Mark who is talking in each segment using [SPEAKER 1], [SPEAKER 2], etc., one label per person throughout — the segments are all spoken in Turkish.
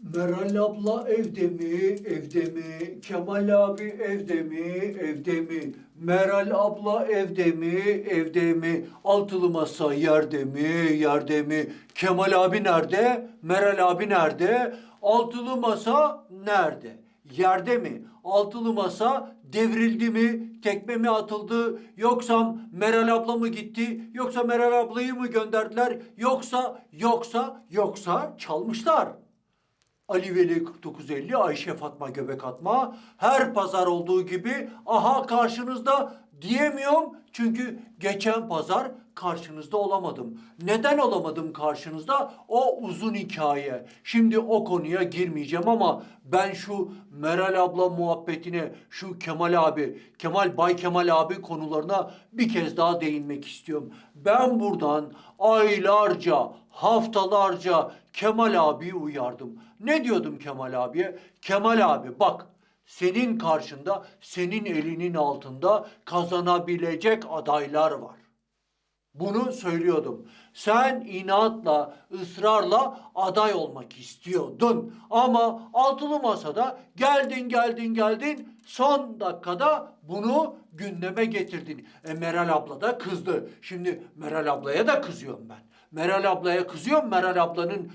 [SPEAKER 1] Meral abla evde mi, evde mi? Kemal abi evde mi, evde mi? Meral abla evde mi, evde mi? Altılı masa yerde mi, yerde mi? Kemal abi nerede? Meral abi nerede? Altılı masa nerede? Yerde mi? Altılı masa devrildi mi? Tekme mi atıldı? Yoksa Meral abla mı gitti? Yoksa Meral ablayı mı gönderdiler? Yoksa, yoksa, yoksa çalmışlar. Ali Veli 4950, Ayşe Fatma Göbek Atma. Her pazar olduğu gibi aha karşınızda diyemiyorum. Çünkü geçen pazar karşınızda olamadım. Neden olamadım karşınızda? O uzun hikaye. Şimdi o konuya girmeyeceğim ama ben şu Meral abla muhabbetine, şu Kemal abi, Kemal Bay Kemal abi konularına bir kez daha değinmek istiyorum. Ben buradan aylarca, haftalarca Kemal abiyi uyardım. Ne diyordum Kemal abiye? Kemal abi bak senin karşında, senin elinin altında kazanabilecek adaylar var. Bunu söylüyordum. Sen inatla, ısrarla aday olmak istiyordun. Ama altılı masada geldin, geldin, geldin. Son dakikada bunu gündeme getirdin. E Meral abla da kızdı. Şimdi Meral ablaya da kızıyorum ben. Meral ablaya kızıyorum. Meral ablanın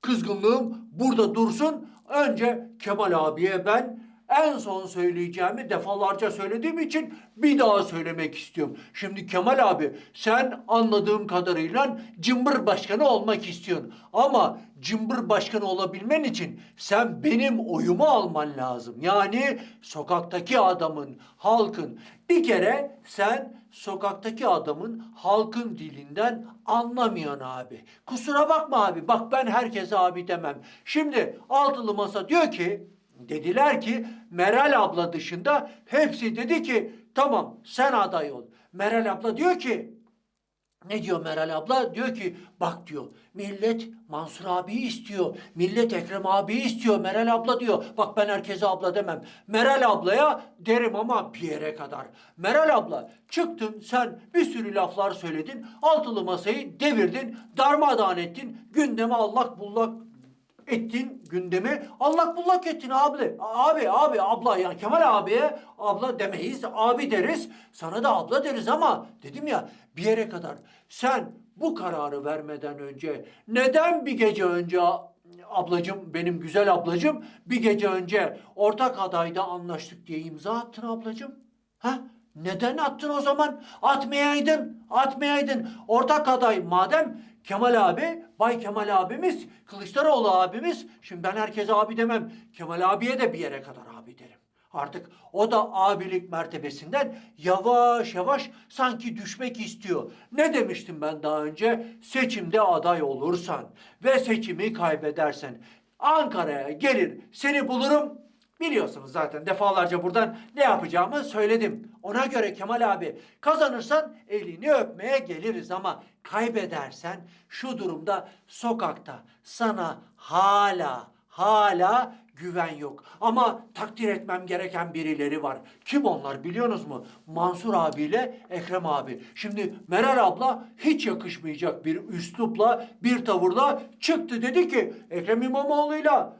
[SPEAKER 1] kızgınlığım burada dursun. Önce Kemal abiye ben en son söyleyeceğimi defalarca söylediğim için bir daha söylemek istiyorum. Şimdi Kemal abi sen anladığım kadarıyla cımbır başkanı olmak istiyorsun. Ama cımbır başkanı olabilmen için sen benim oyumu alman lazım. Yani sokaktaki adamın, halkın. Bir kere sen sokaktaki adamın halkın dilinden anlamıyorsun abi. Kusura bakma abi. Bak ben herkese abi demem. Şimdi altılı masa diyor ki Dediler ki Meral abla dışında hepsi dedi ki tamam sen aday ol. Meral abla diyor ki ne diyor Meral abla? Diyor ki bak diyor millet Mansur abi istiyor. Millet Ekrem abi istiyor. Meral abla diyor. Bak ben herkese abla demem. Meral ablaya derim ama bir yere kadar. Meral abla çıktın sen bir sürü laflar söyledin. Altılı masayı devirdin. Darmadağın ettin. Gündeme allak bullak ettin gündemi allak bullak ettin abi. Abi abi abla yani Kemal abiye abla demeyiz abi deriz. Sana da abla deriz ama dedim ya bir yere kadar. Sen bu kararı vermeden önce neden bir gece önce ablacım benim güzel ablacım bir gece önce ortak adayda anlaştık diye imza attın ablacım? Ha? Neden attın o zaman? Atmayaydın, atmayaydın. Ortak aday madem Kemal abi, Bay Kemal abimiz, Kılıçdaroğlu abimiz. Şimdi ben herkese abi demem. Kemal abiye de bir yere kadar abi derim. Artık o da abilik mertebesinden yavaş yavaş sanki düşmek istiyor. Ne demiştim ben daha önce? Seçimde aday olursan ve seçimi kaybedersen Ankara'ya gelir seni bulurum Biliyorsunuz zaten defalarca buradan ne yapacağımı söyledim. Ona göre Kemal abi kazanırsan elini öpmeye geliriz ama kaybedersen şu durumda sokakta sana hala hala güven yok. Ama takdir etmem gereken birileri var. Kim onlar biliyorsunuz mu? Mansur abiyle Ekrem abi. Şimdi Meral abla hiç yakışmayacak bir üslupla, bir tavırla çıktı dedi ki Ekrem İmamoğlu'yla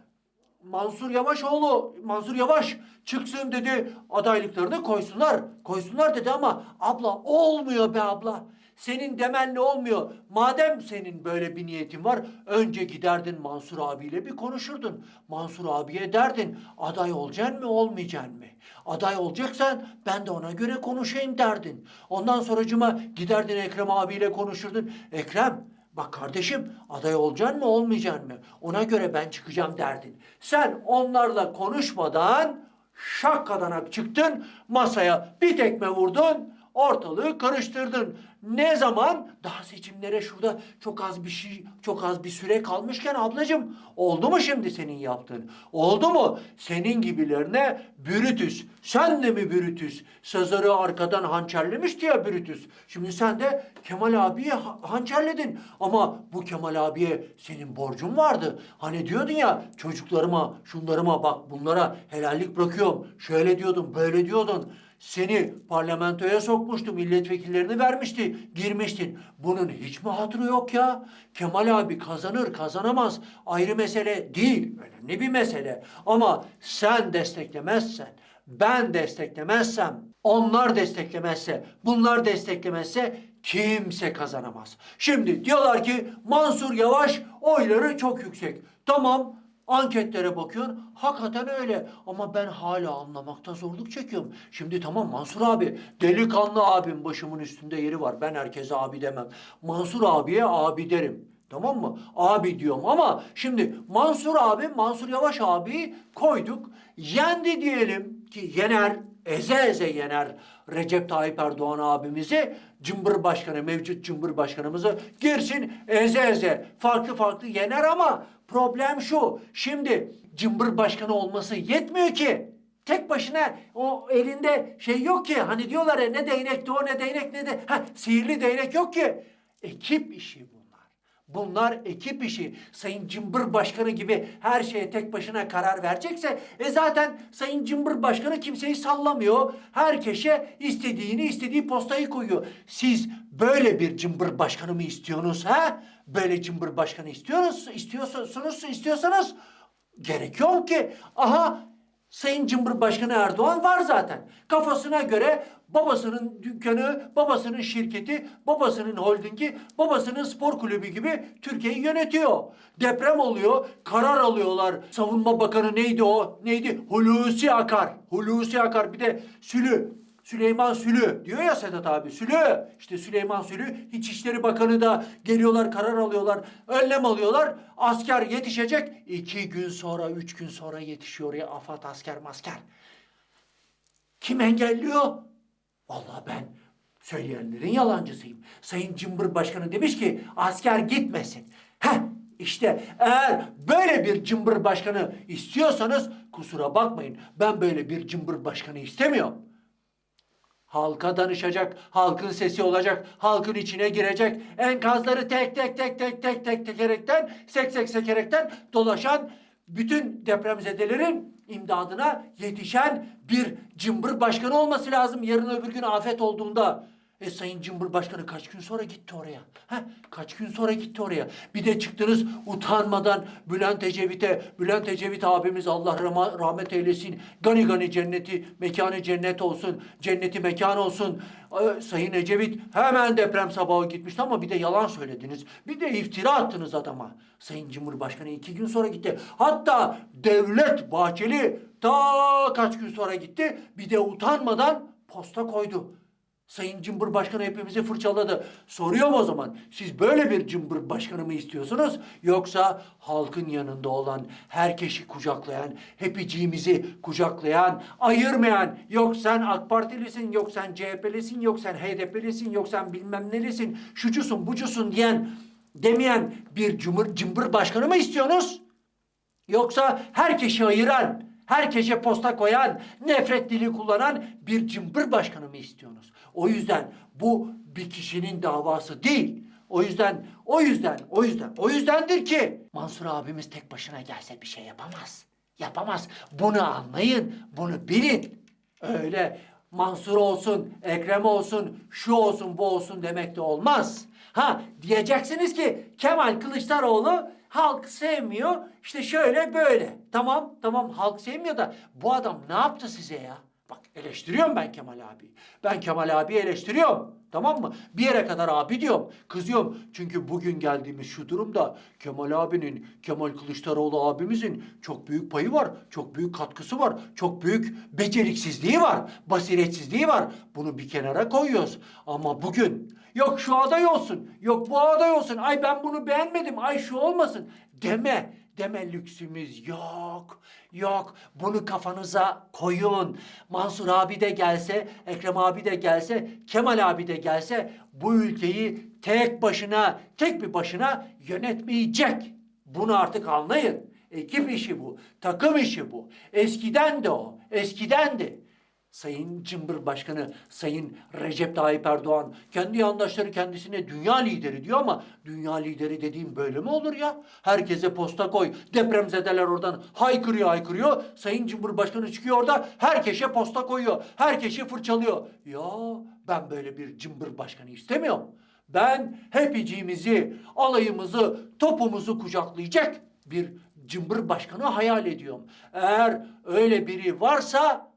[SPEAKER 1] Mansur Yavaşoğlu, Mansur Yavaş çıksın dedi adaylıklarını koysunlar. Koysunlar dedi ama abla olmuyor be abla. Senin demenle olmuyor. Madem senin böyle bir niyetin var önce giderdin Mansur abiyle bir konuşurdun. Mansur abiye derdin aday olacaksın mı olmayacaksın mı? Aday olacaksan ben de ona göre konuşayım derdin. Ondan sonracıma giderdin Ekrem abiyle konuşurdun. Ekrem Bak kardeşim aday olacaksın mı olmayacaksın mı? Ona göre ben çıkacağım derdin. Sen onlarla konuşmadan şakkadanak çıktın masaya bir tekme vurdun ortalığı karıştırdın. Ne zaman? Daha seçimlere şurada çok az bir şey, çok az bir süre kalmışken ablacığım. Oldu mu şimdi senin yaptığın? Oldu mu? Senin gibilerine Brutus. Sen de mi Brutus? Sezar'ı arkadan hançerlemişti ya Brutus. Şimdi sen de Kemal abiyi ha- hançerledin. Ama bu Kemal abiye senin borcun vardı. Hani diyordun ya çocuklarıma, şunlarıma bak bunlara helallik bırakıyorum. Şöyle diyordun, böyle diyordun. Seni parlamentoya sokmuştu, milletvekillerini vermişti, girmiştin. Bunun hiç mi hatırı yok ya? Kemal abi kazanır, kazanamaz ayrı mesele değil. Önemli bir mesele. Ama sen desteklemezsen, ben desteklemezsem, onlar desteklemezse, bunlar desteklemezse kimse kazanamaz. Şimdi diyorlar ki Mansur Yavaş oyları çok yüksek. Tamam anketlere bakıyorsun hakikaten öyle ama ben hala anlamakta zorluk çekiyorum. Şimdi tamam Mansur abi delikanlı abim başımın üstünde yeri var. Ben herkese abi demem. Mansur abiye abi derim. Tamam mı? Abi diyorum ama şimdi Mansur abi, Mansur Yavaş abi koyduk. Yendi diyelim ki yener, eze eze yener Recep Tayyip Erdoğan abimizi. Cımbır Başkanı, mevcut Cımbır Başkanımızı girsin eze eze farklı farklı yener ama problem şu. Şimdi Cımbır Başkanı olması yetmiyor ki. Tek başına o elinde şey yok ki. Hani diyorlar ya ne değnekti o ne değnek ne de. Ha, sihirli değnek yok ki. Ekip işi bunlar. Bunlar ekip işi. Sayın Cımbır Başkanı gibi her şeye tek başına karar verecekse e zaten Sayın Cımbır Başkanı kimseyi sallamıyor. Herkese istediğini istediği postayı koyuyor. Siz böyle bir Cımbır Başkanı mı istiyorsunuz ha? Böyle Cımbır Başkanı istiyorsunuz, istiyorsunuz, istiyorsanız gerekiyor ki. Aha Sayın Cumhurbaşkanı Erdoğan var zaten. Kafasına göre babasının dükkanı, babasının şirketi, babasının holdingi, babasının spor kulübü gibi Türkiye'yi yönetiyor. Deprem oluyor, karar alıyorlar. Savunma Bakanı neydi o? Neydi? Hulusi Akar. Hulusi Akar bir de Sülü. Süleyman Sülü diyor ya Sedat abi Sülü. İşte Süleyman Sülü İçişleri Bakanı da geliyorlar karar alıyorlar. Önlem alıyorlar. Asker yetişecek. iki gün sonra üç gün sonra yetişiyor ya afat asker masker. Kim engelliyor? Vallahi ben söyleyenlerin yalancısıyım. Sayın Cımbır Başkanı demiş ki asker gitmesin. Heh işte eğer böyle bir cımbır başkanı istiyorsanız kusura bakmayın. Ben böyle bir cımbır başkanı istemiyorum. Halka danışacak, halkın sesi olacak, halkın içine girecek, enkazları tek tek tek tek tek tek tekerekten, sek sek sekerekten dolaşan bütün depremzedelerin imdadına yetişen bir cımbır başkanı olması lazım yarın öbür gün afet olduğunda. E Sayın Cumhurbaşkanı kaç gün sonra gitti oraya? Ha? Kaç gün sonra gitti oraya? Bir de çıktınız utanmadan Bülent Ecevit'e, Bülent Ecevit abimiz Allah rahmet eylesin. Gani gani cenneti, mekanı cennet olsun, cenneti mekan olsun. Ee, Sayın Ecevit hemen deprem sabahı gitmişti ama bir de yalan söylediniz. Bir de iftira attınız adama. Sayın Cumhurbaşkanı iki gün sonra gitti. Hatta Devlet Bahçeli ta kaç gün sonra gitti. Bir de utanmadan posta koydu. Sayın Cumhurbaşkanı hepimizi fırçaladı. Soruyorum o zaman siz böyle bir Cumhurbaşkanı mı istiyorsunuz? Yoksa halkın yanında olan, herkesi kucaklayan, hepiciğimizi kucaklayan, ayırmayan, yok sen AK Partilisin, yok sen CHP'lisin, yok sen HDP'lisin, yok sen bilmem nelisin, şucusun bucusun diyen, demeyen bir Cumhur, Cumhurbaşkanı mı istiyorsunuz? Yoksa herkesi ayıran, herkese posta koyan, nefret dili kullanan bir cımbır başkanı mı istiyorsunuz? O yüzden bu bir kişinin davası değil. O yüzden, o yüzden, o yüzden, o yüzdendir ki Mansur abimiz tek başına gelse bir şey yapamaz. Yapamaz. Bunu anlayın, bunu bilin. Öyle Mansur olsun, Ekrem olsun, şu olsun, bu olsun demek de olmaz. Ha diyeceksiniz ki Kemal Kılıçdaroğlu halk sevmiyor. İşte şöyle böyle. Tamam tamam halk sevmiyor da bu adam ne yaptı size ya? Bak eleştiriyorum ben Kemal abi. Ben Kemal abi eleştiriyorum. Tamam mı? Bir yere kadar abi diyorum. Kızıyorum. Çünkü bugün geldiğimiz şu durumda Kemal abinin, Kemal Kılıçdaroğlu abimizin çok büyük payı var. Çok büyük katkısı var. Çok büyük beceriksizliği var. Basiretsizliği var. Bunu bir kenara koyuyoruz. Ama bugün yok şu aday olsun. Yok bu aday olsun. Ay ben bunu beğenmedim. Ay şu olmasın. Deme. Deme lüksümüz yok. Yok. Bunu kafanıza koyun. Mansur abi de gelse, Ekrem abi de gelse, Kemal abi de gelse bu ülkeyi tek başına, tek bir başına yönetmeyecek. Bunu artık anlayın. Ekip işi bu. Takım işi bu. Eskiden de o. Eskiden de. Sayın Cımbır Başkanı, Sayın Recep Tayyip Erdoğan kendi yandaşları kendisine dünya lideri diyor ama dünya lideri dediğim böyle mi olur ya? Herkese posta koy, depremzedeler oradan haykırıyor haykırıyor. Sayın Cumhurbaşkanı çıkıyor orada herkese posta koyuyor, herkesi fırçalıyor. Ya ben böyle bir Cımbır Başkanı istemiyorum. Ben hepiciğimizi, alayımızı, topumuzu kucaklayacak bir Cımbır Başkanı hayal ediyorum. Eğer öyle biri varsa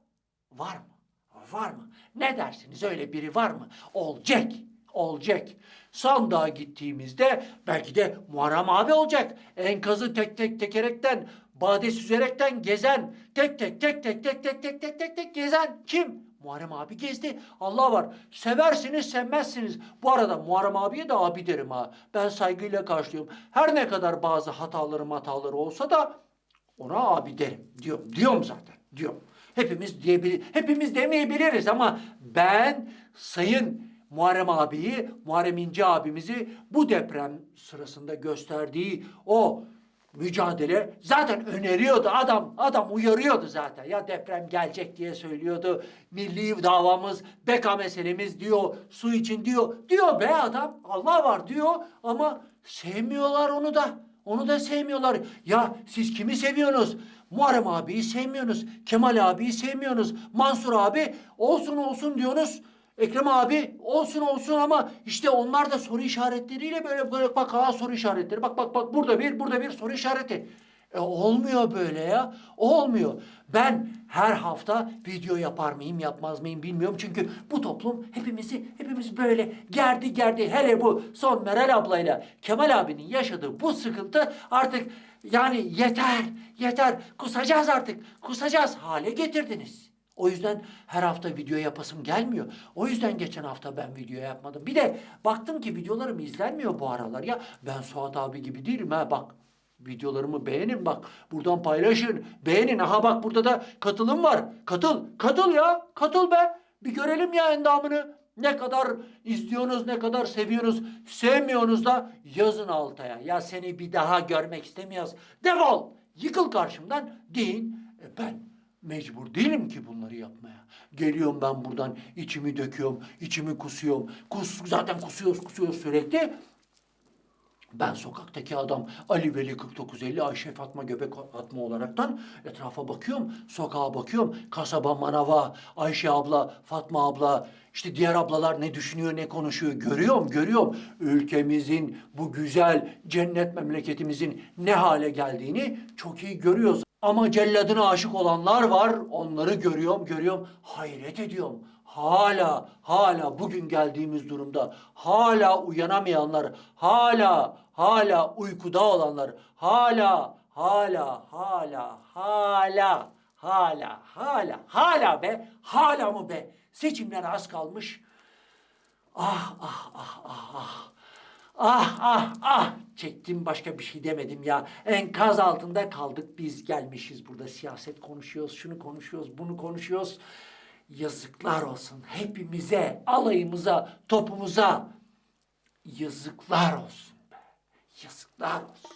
[SPEAKER 1] Var mı? Var mı? Ne dersiniz öyle biri var mı? Olacak. Olacak. Sandığa gittiğimizde belki de Muharrem abi olacak. Enkazı tek tek tekerekten, bade süzerekten gezen, tek tek tek tek tek tek tek tek tek tek gezen kim? Muharrem abi gezdi. Allah var. Seversiniz, sevmezsiniz. Bu arada Muharrem abiye de abi derim ha. Ben saygıyla karşılıyorum. Her ne kadar bazı hataları hataları olsa da ona abi derim. Diyorum, diyorum zaten. Diyorum. Hepimiz diyebilir, hepimiz demeyebiliriz ama ben Sayın Muharrem abiyi, Muharrem İnce abimizi bu deprem sırasında gösterdiği o mücadele zaten öneriyordu. Adam adam uyarıyordu zaten. Ya deprem gelecek diye söylüyordu. Milli davamız beka meselemiz diyor su için diyor. Diyor be adam Allah var diyor ama sevmiyorlar onu da. Onu da sevmiyorlar. Ya siz kimi seviyorsunuz Muharrem abiyi sevmiyorsunuz Kemal abiyi sevmiyorsunuz Mansur abi olsun olsun diyorsunuz Ekrem abi olsun olsun ama işte onlar da soru işaretleriyle böyle böyle bak ha soru işaretleri. Bak bak bak burada bir burada bir soru işareti. E, olmuyor böyle ya. Olmuyor. Ben her hafta video yapar mıyım yapmaz mıyım bilmiyorum. Çünkü bu toplum hepimizi hepimiz böyle gerdi gerdi. Hele bu son Meral ablayla Kemal abinin yaşadığı bu sıkıntı artık yani yeter yeter kusacağız artık kusacağız hale getirdiniz. O yüzden her hafta video yapasım gelmiyor. O yüzden geçen hafta ben video yapmadım. Bir de baktım ki videolarım izlenmiyor bu aralar ya. Ben Suat abi gibi değilim ha bak. Videolarımı beğenin bak. Buradan paylaşın. Beğenin. Aha bak burada da katılım var. Katıl. Katıl ya. Katıl be. Bir görelim ya endamını. Ne kadar izliyorsunuz, ne kadar seviyorsunuz, sevmiyorsunuz da yazın altaya. Ya seni bir daha görmek istemiyoruz. Defol. Yıkıl karşımdan deyin. E ben Mecbur değilim ki bunları yapmaya. Geliyorum ben buradan içimi döküyorum, içimi kusuyorum. Kus, zaten kusuyoruz kusuyoruz sürekli. Ben sokaktaki adam Ali Veli 4950 Ayşe Fatma Göbek atma olaraktan etrafa bakıyorum, sokağa bakıyorum. Kasaba, manava, Ayşe abla, Fatma abla, işte diğer ablalar ne düşünüyor, ne konuşuyor görüyorum, görüyorum. Ülkemizin, bu güzel cennet memleketimizin ne hale geldiğini çok iyi görüyoruz. Ama celladına aşık olanlar var. Onları görüyorum, görüyorum. Hayret ediyorum. Hala, hala bugün geldiğimiz durumda hala uyanamayanlar, hala, hala uykuda olanlar, hala, hala, hala, hala, hala, hala, hala be, hala mı be? Seçimlere az kalmış. Ah, ah, ah, ah, ah. Ah ah ah çektim başka bir şey demedim ya. Enkaz altında kaldık biz gelmişiz burada siyaset konuşuyoruz, şunu konuşuyoruz, bunu konuşuyoruz. Yazıklar olsun hepimize, alayımıza, topumuza. Yazıklar olsun. Yazıklar olsun.